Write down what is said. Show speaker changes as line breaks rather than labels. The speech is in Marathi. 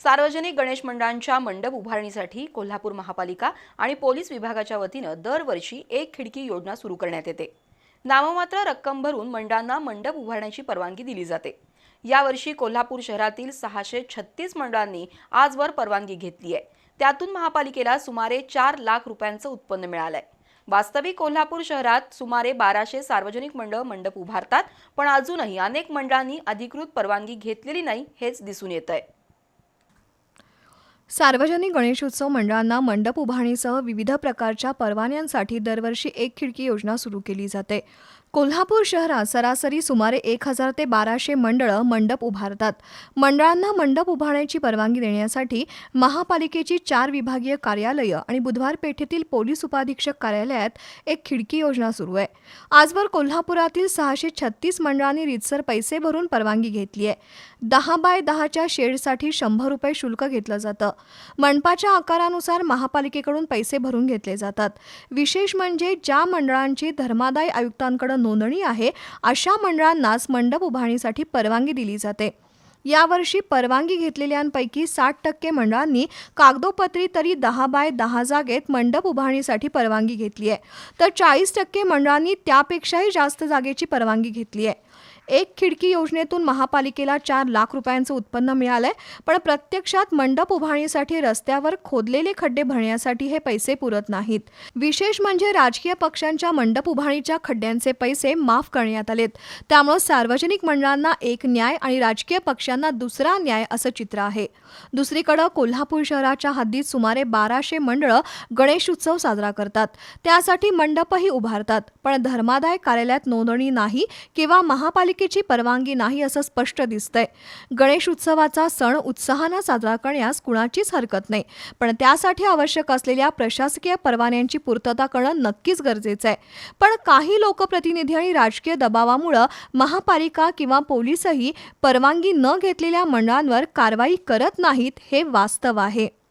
सार्वजनिक गणेश मंडळांच्या मंडप उभारणीसाठी कोल्हापूर महापालिका आणि पोलीस विभागाच्या वतीनं दरवर्षी एक खिडकी योजना सुरू करण्यात येते. नाममात्र रक्कम भरून मंडळांना मंडप उभारण्याची परवानगी दिली जाते. यावर्षी कोल्हापूर शहरातील सहाशे छत्तीस मंडळांनी आजवर परवानगी घेतली आहे. त्यातून महापालिकेला सुमारे चार लाख रुपयांचं उत्पन्न मिळालंय. वास्तविक कोल्हापूर शहरात सुमारे बाराशे सार्वजनिक मंडळ मंडप उभारतात पण अजूनही अनेक मंडळांनी अधिकृत परवानगी घेतलेली नाही हेच दिसून येत आहे
सार्वजनिक गणेशोत्सव मंडळांना मंडप उभारणीसह विविध प्रकारच्या परवान्यांसाठी दरवर्षी एक खिडकी योजना सुरू केली जाते. कोल्हापूर शहरात सरासरी सुमारे एक हजार ते बाराशे मंडळं मंडप उभारतात. मंडळांना मंडप उभारण्याची परवानगी देण्यासाठी महापालिकेची चार विभागीय कार्यालयं आणि बुधवार पेठेतील पोलीस उपाधीक्षक कार्यालयात एक खिडकी योजना सुरू आहे. आजवर कोल्हापुरातील सहाशे छत्तीस मंडळांनी रितसर पैसे भरून परवानगी घेतली आहे. दहा बाय दहाच्या शेडसाठी शंभर रुपये शुल्क घेतलं जातं. मंडपाच्या आकारानुसार महापालिकेकडून पैसे भरून घेतले जातात. विशेष म्हणजे ज्या मंडळांची धर्मादाय आयुक्तांकडे नोंदणी आहे अशा मंडळांनाच मंडप उभारणीसाठी परवानगी दिली जाते. यावर्षी परवानगी घेतलेल्यांपैकी साठ टक्के मंडळांनी कागदोपत्री तरी दहा बाय दहा जागेत मंडप उभारणीसाठी परवानगी घेतली आहे. तर चाळीस टक्के मंडळांनी त्यापेक्षाही जास्त जागेची परवानगी घेतली आहे. एक खिडकी योजनेतून महापालिकेला चार लाख रुपयांचं उत्पन्न मिळालंय. पण प्रत्यक्षात मंडप उभारणीसाठी रस्त्यावर खोदलेले खड्डे भरण्यासाठी हे पैसे पुरत नाहीत. विशेष म्हणजे राजकीय पक्षांच्या मंडप उभारणीच्या खड्ड्यांचे पैसे माफ करण्यात आलेत. त्यामुळे सार्वजनिक मंडळांना एक न्याय आणि राजकीय पक्षांना दुसरा न्याय असं चित्र आहे. दुसरीकडं कोल्हापूर शहराच्या हद्दीत सुमारे बाराशे मंडळं गणेश उत्सव साजरा करतात. त्यासाठी मंडपही उभारतात. पण धर्मादाय कार्यालयात नोंदणी नाही किंवा महापालिका महापालिकेची परवानगी नाही असं स्पष्ट दिसतंय. गणेश उत्सवाचा सण उत्साहानं साजरा करण्यास कुणाचीच हरकत नाही. पण त्यासाठी आवश्यक असलेल्या प्रशासकीय परवान्यांची पूर्तता करणं नक्कीच गरजेचं आहे. पण काही लोकप्रतिनिधी आणि राजकीय दबावामुळं महापालिका किंवा पोलीसही परवानगी न घेतलेल्या मंडळांवर कारवाई करत नाहीत हे वास्तव आहे.